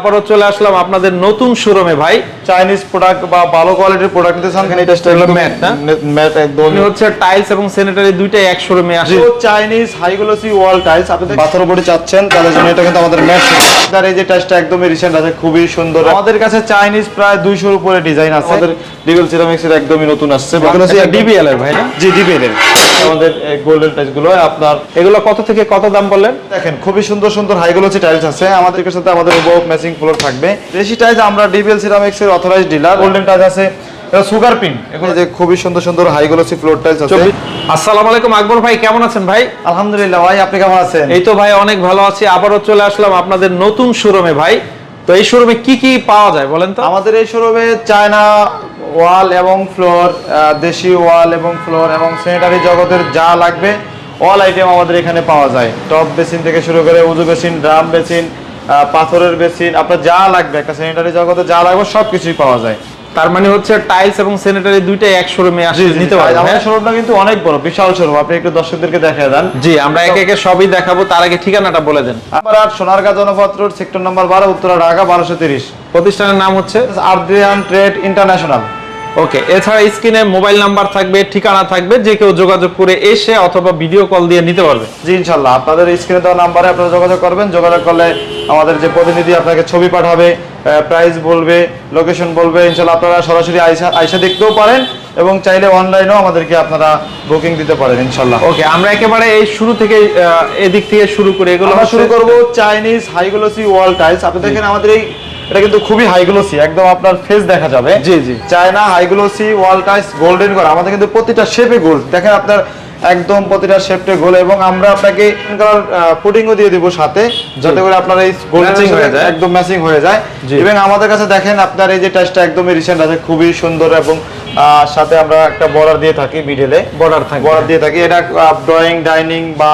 আবারও চলে আসলাম আপনাদের নতুন শোরুমে ভাই। চাইনিজ প্রোডাক্ট বা ভালো কোয়ালিটির প্রোডাক্ট নিতে চান এখানে এটা স্টাইল ম্যাট না? ম্যাট একদম। হচ্ছে টাইলস এবং স্যানিটারি দুইটাই এক শোরুমে আসে। Chinese high glossy wall tiles আপনি পাথর বডি চাচ্ছেন তাদের জন্য এটা কিন্তু আমাদের ম্যাট তার এই যে টাইলসটা একদমই রিসেন্ট আছে খুবই সুন্দর। আমাদের কাছে চাইনিজ প্রায় 200 এর উপরে ডিজাইন আছে। আমাদের ডিবেল সিরামিক্স এর একদমই নতুন আসছে ডিবিএল এর ভাই না? জি ডিবেল এর। আমাদের গোল্ডেন টাইলসগুলো আপনার এগুলো কত থেকে কত দাম বললেন? দেখেন খুবই সুন্দর সুন্দর হাই গ্লোসি টাইলস আছে। আমাদের কাছে সাথে আমাদের উপভোগ ম্যাচিং ফ্লোর থাকবে। দেশি টাইলস আমরা ডিবিএল সিরামিক্স এর অথরাইজড ডিলার গোল্ডেন টাইলস আছে। এটা সুগার পিন এগুলো যে খুবই সুন্দর সুন্দর হাই গ্লোসি ফ্লোর টাইলস আছে। আসসালামু আলাইকুম আকবর ভাই কেমন আছেন ভাই? আলহামদুলিল্লাহ ভাই আপনি কেমন আছেন? এই তো ভাই অনেক ভালো আছি। আবারও চলে আসলাম আপনাদের নতুন শোরুমে ভাই। তো এই শোরুমে কি কি পাওয়া যায় বলেন তো? আমাদের এই শোরুমে চায়না ওয়াল এবং ফ্লোর দেশি ওয়াল এবং ফ্লোর এবং স্যানিটারি জগতের যা লাগবে অল আইটেম আমাদের এখানে পাওয়া যায়। টপ বেসিন থেকে শুরু করে উজু বেসিন ড্রাম বেসিন পাথরের বেসিন আপনার যা লাগবে একটা স্যানিটারি জগতে যা লাগবে সব কিছুই পাওয়া যায়। তার মানে হচ্ছে টাইলস এবং স্যানিটারি দুইটাই এক শোরুমে আসে নিতে পারবেন হ্যাঁ? আমাদের শোরুমটা কিন্তু অনেক বড় বিশাল শোরুম আপনি একটু দর্শকদেরকে দেখায় দেন। জি আমরা একে একে সবই দেখাবো তার আগে ঠিকানাটা বলে দেন। আমার আর Sonargaon Janapath road sector number বারো উত্তরা ঢাকা বারোশো তিরিশ। প্রতিষ্ঠানের নাম হচ্ছে? আর্দ্রিয়ান ট্রেড ইন্টারন্যাশনাল ওকে এছাড়া স্ক্রিনে মোবাইল নাম্বার থাকবে ঠিকানা থাকবে যে কেউ যোগাযোগ করে এসে অথবা ভিডিও কল দিয়ে নিতে পারবে। জি ইনশাল্লাহ আপনাদের স্ক্রিনে দেওয়া নাম্বারে আপনারা যোগাযোগ করবেন। যোগাযোগ করলে আমাদের যে প্রতিনিধি আপনাকে ছবি পাঠাবে প্রাইস বলবে লোকেশন বলবে ইনশাল্লাহ আপনারা সরাসরি আইসা আইসা দেখতেও পারেন এবং চাইলে অনলাইনেও আমাদেরকে আপনারা বুকিং দিতে পারেন ইনশাল্লাহ ওকে আমরা একেবারে এই শুরু থেকে এদিক থেকে শুরু করে। এগুলো আমরা শুরু করব Chinese high glossy wall tiles আপনি দেখেন আমাদের এই এটা কিন্তু খুবই হাই গ্লোসি একদম আপনার ফেস দেখা যাবে জি, জি। China high glossy wall tiles golden করা আমাদের কিন্তু প্রতিটা শেপে গোল্ড দেখেন আপনার একদম প্রতিটা শেপটে গোল এবং আমরা আপনাকে কালার পুটিংও দিয়ে দিব সাথে যাতে করে আপনার এই Matching হয়ে যায়। একদম ম্যাচিং হয়ে যায়। এবং আমাদের কাছে দেখেন আপনার এই যে টাইসটা একদমই রিসেন্ট আছে খুবই সুন্দর এবং সাথে আমরা একটা বর্ডার দিয়ে থাকি মিডলে Border থাকবে। বর্ডার দিয়ে থাকি। এটা ড্রয়িং ডাইনিং বা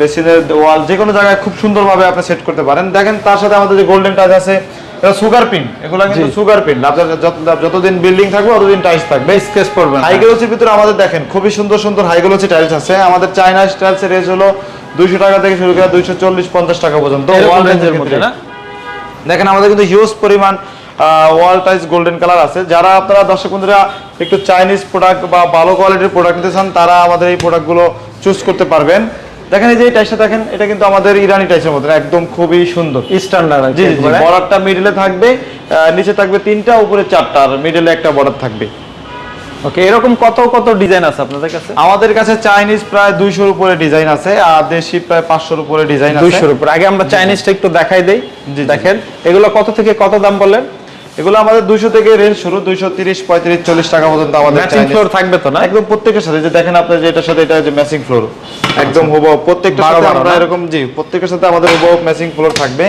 বেসিনের ওয়াল যে কোনো জায়গায় খুব সুন্দরভাবে আপনি সেট করতে পারেন। দেখেন তার সাথে আমাদের যে গোল্ডেন টাচ আছে এটা সুগার পিন এগুলো কিন্তু সুগার পিন আপনার যতদিন বিল্ডিং থাকবে ততদিন টাইলস থাকবে। স্কেচ করবেন হাইগ্লোসির ভিতরে আমাদের দেখেন খুবই সুন্দর সুন্দর হাইগ্লোসি টাইলস আছে। আমাদের রেঞ্জ হলো দুইশো টাকা থেকে শুরু করে দুইশো চল্লিশ পঞ্চাশ টাকা পর্যন্ত রেঞ্জের মধ্যে দেখেন আমাদের কিন্তু হিউজ পরিমাণ ওয়াল টাইলস গোল্ডেন কালার আছে। যারা আপনারা দর্শক বন্ধুরা একটু চাইনিজ প্রোডাক্ট বা ভালো কোয়ালিটির প্রোডাক্ট নিতে চান তারা আমাদের এই প্রোডাক্টগুলো চুজ করতে পারবেন। দেখেন এই যে টাইসটা দেখেন এটা কিন্তু আমাদের ইরানি টাইসের মধ্যে একদম খুবই সুন্দর। স্ট্যান্ডার্ড জি জি বর্ডারটা মিডলে থাকবে নিচে থাকবে তিনটা উপরে চারটা আর মিডলে একটা বর্ডার থাকবে। ওকে এরকম কত কত ডিজাইন আছে আপনাদের কাছে? আমাদের কাছে চাইনিজ প্রায় দুইশোর উপরে ডিজাইন আছে আর দেশি প্রায় পাঁচশোর উপরে ডিজাইন আছে। দুইশোর উপর। আগে আমরা চাইনিজটা একটু দেখাই দেই। দেখেন এগুলো কত থেকে কত দাম বললেন? এগুলো আমাদের দুইশো থেকে রেঞ্জ শুরু দুইশো তিরিশ পঁয়ত্রিশ চল্লিশ টাকা পর্যন্ত আমাদের ম্যাচিং ফ্লোর থাকবে তো না? একদম প্রত্যেকের সাথে যে দেখেন আপনার যে এটার সাথে এটা যে ম্যাচিং ফ্লোর একদম হুবহু প্রত্যেকটা সাথে আমরা এরকম জি প্রত্যেকের সাথে আমাদের হুবহু ম্যাচিং ফ্লোর থাকবে।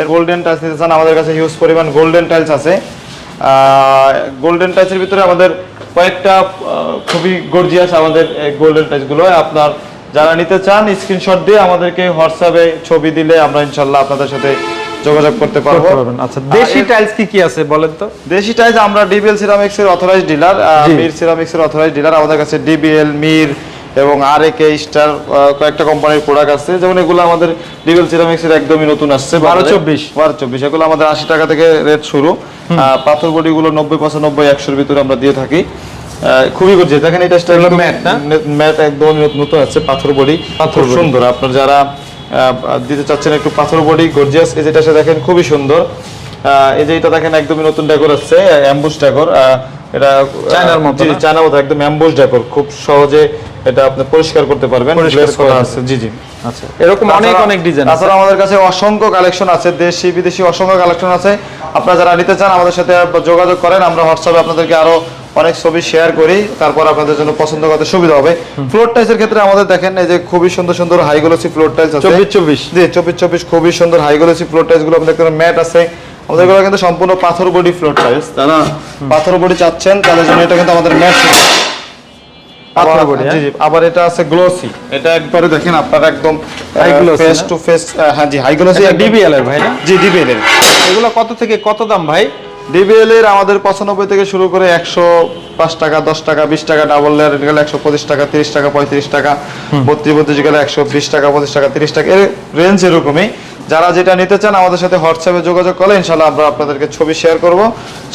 এর গোল্ডেন টাইলস নিতে চান আমাদের কাছে হিউজ পরিমাণ গোল্ডেন টাইলস আছে। গোল্ডেন টাইলসের ভিতরে আমাদের কয়েকটা খুবই গর্জিয়াস আমাদের গোল্ডেন টাইলসগুলো আপনার যারা নিতে চান স্ক্রিনশট দিয়ে আমাদেরকে হোয়াটসঅ্যাপে ছবি দিলে আমরা ইনশাল্লাহ আপনাদের সাথে যোগাযোগ করতে পারব। আচ্ছা দেশি টাইলস কি কি আছে বলেন তো? দেশি টাইলস আমরা ডিবিএল সিরামিক্স এর অথরাইজড ডিলার মির সিরামিক্স এর অথরাইজড ডিলার আমাদের কাছে ডিবিএল মির এবং আর এ কে স্টার কয়েকটা কোম্পানির প্রোডাক্ট আছে। যেমন এগুলো আমাদের ডিবিএল সিরামিক্স এর একদমই নতুন আসছে 12-24 বারো চব্বিশ। এগুলো আমাদের আশি টাকা থেকে রেট শুরু। পাথর বডি গুলো নব্বই পঁচানব্বই একশোর ভিতরে আমরা দিয়ে থাকি। খুবই গর্জিয়াস দেখেন এটা স্টাইল matte না? ম্যাট একদম নতুন আছে পাথর বডি। পাথর সুন্দর। আপনার যারা দিতে চাচ্ছেন একটু পাথর বডি গর্জিয়াস এই যেটা সে দেখেন খুবই সুন্দর। এই যে এটা দেখেন একদমই নতুন ডেকোর আছে অ্যাম্বুস ডেকোর। এটা চায়নার মতো জি, না? চায়নার মতো একদম অ্যাম্বুস ডেকোর। খুব সহজে এটা আপনি পরিষ্কার করতে পারবেন। আছে। জি জি। আচ্ছা। এরকম অনেক অনেক ডিজাইন আছে। তাছাড়া আমাদের কাছে অসংখ্য কালেকশন আছে। দেশি বিদেশি অসংখ্য কালেকশন আছে। আপনারা যারা নিতে চান আমাদের সাথে যোগাযোগ করেন। আমরা হোয়াটসঅ্যাপে আপনাদেরকে আরও অনেক ছবি শেয়ার করি তারপর আপনাদের জন্য পছন্দ করতে সুবিধা হবে। ফ্লোর টাইলসের ক্ষেত্রে আমাদের দেখেন এই যে খুবই সুন্দর সুন্দর হাই গ্লোসি ফ্লোর টাইলস আছে। চব্বিশ চব্বিশ। জি চব্বিশ চব্বিশ খুবই সুন্দর হাই গ্লোসি ফ্লোর টাইলসগুলো আপনাদের ম্যাট আছে। আমাদের এগুলো কিন্তু সম্পূর্ণ পাথর বডি ফ্লোর টাইলস তারা পাথর বডি চাচ্ছেন তাদের জন্য এটা কিন্তু আমাদের ম্যাট পাথর আবার- body, জি, হ্যাঁ? জি, আবার এটা আছে গ্লোসি এটা একবারে দেখেন আপনারা একদম High glossy face to face হ্যাঁ জি হাই গ্লোসি ডিবিএল এর ভাই না? জি ডিবিএল এর। এগুলো কত থেকে কত দাম ভাই? ডিবিএল এর আমাদের পঁচানব্বই থেকে শুরু করে একশো পাঁচ টাকা দশ টাকা বিশ টাকা ডাবল লেয়ার গেলে একশো পঁচিশ টাকা তিরিশ টাকা পঁয়ত্রিশ টাকা বত্রিশ বত্রিশ গেলে একশো বিশ টাকা পঁচিশ টাকা তিরিশ টাকা এর রেঞ্জ এরকমই। যারা যেটা নিতে চান আমাদের সাথে হোয়াটসঅ্যাপে যোগাযোগ করলে ইনশাল্লাহ আমরা আপনাদেরকে ছবি শেয়ার করব।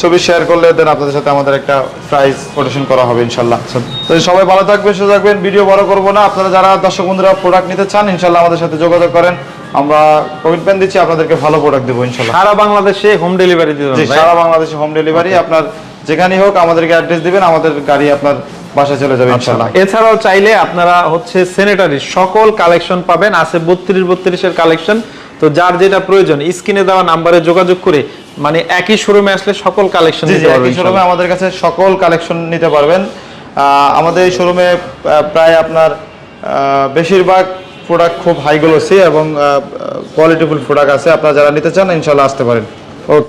ছবি শেয়ার করলে দেন আপনাদের সাথে আমাদের একটা প্রাইস কোটেশন করা হবে ইনশাল্লাহ তো সবাই ভালো থাকবেন সুস্থ থাকবেন ভিডিও বড় করব না। আপনারা যারা দর্শক বন্ধুরা প্রোডাক্ট নিতে চান ইনশাল্লাহ আমাদের সাথে যোগাযোগ করেন। আমরা কমিটমেন্ট দিচ্ছি আপনাদেরকে ভালো প্রোডাক্ট দেবো ইনশাল্লাহ সারা বাংলাদেশে হোম ডেলিভারি দিতে সারা বাংলাদেশে হোম ডেলিভারি আপনার যেখানেই হোক আমাদেরকে অ্যাড্রেস দিবেন আমাদের গাড়ি আপনার বাসায় চলে যাবে ইনশাল্লাহ এছাড়াও চাইলে আপনারা হচ্ছে স্যানিটারি সকল কালেকশন পাবেন আছে বত্রিশ বত্রিশের কালেকশন তো যার যেটা প্রয়োজন স্ক্রিনে দেওয়া নাম্বারে যোগাযোগ করে মানে একই শোরুমে আসলে সকল কালেকশন নিতে পারবেন একই শোরুমে আমাদের কাছে সকল কালেকশন নিতে পারবেন। আহ, আমাদের এই শোরুমে প্রায় আপনার বেশিরভাগ প্রোডাক্ট খুব হাই গ্লোসি এবং কোয়ালিটিফুল প্রোডাক্ট আছে। আপনারা যারা নিতে চান ইনশাল্লাহ আসতে পারেন।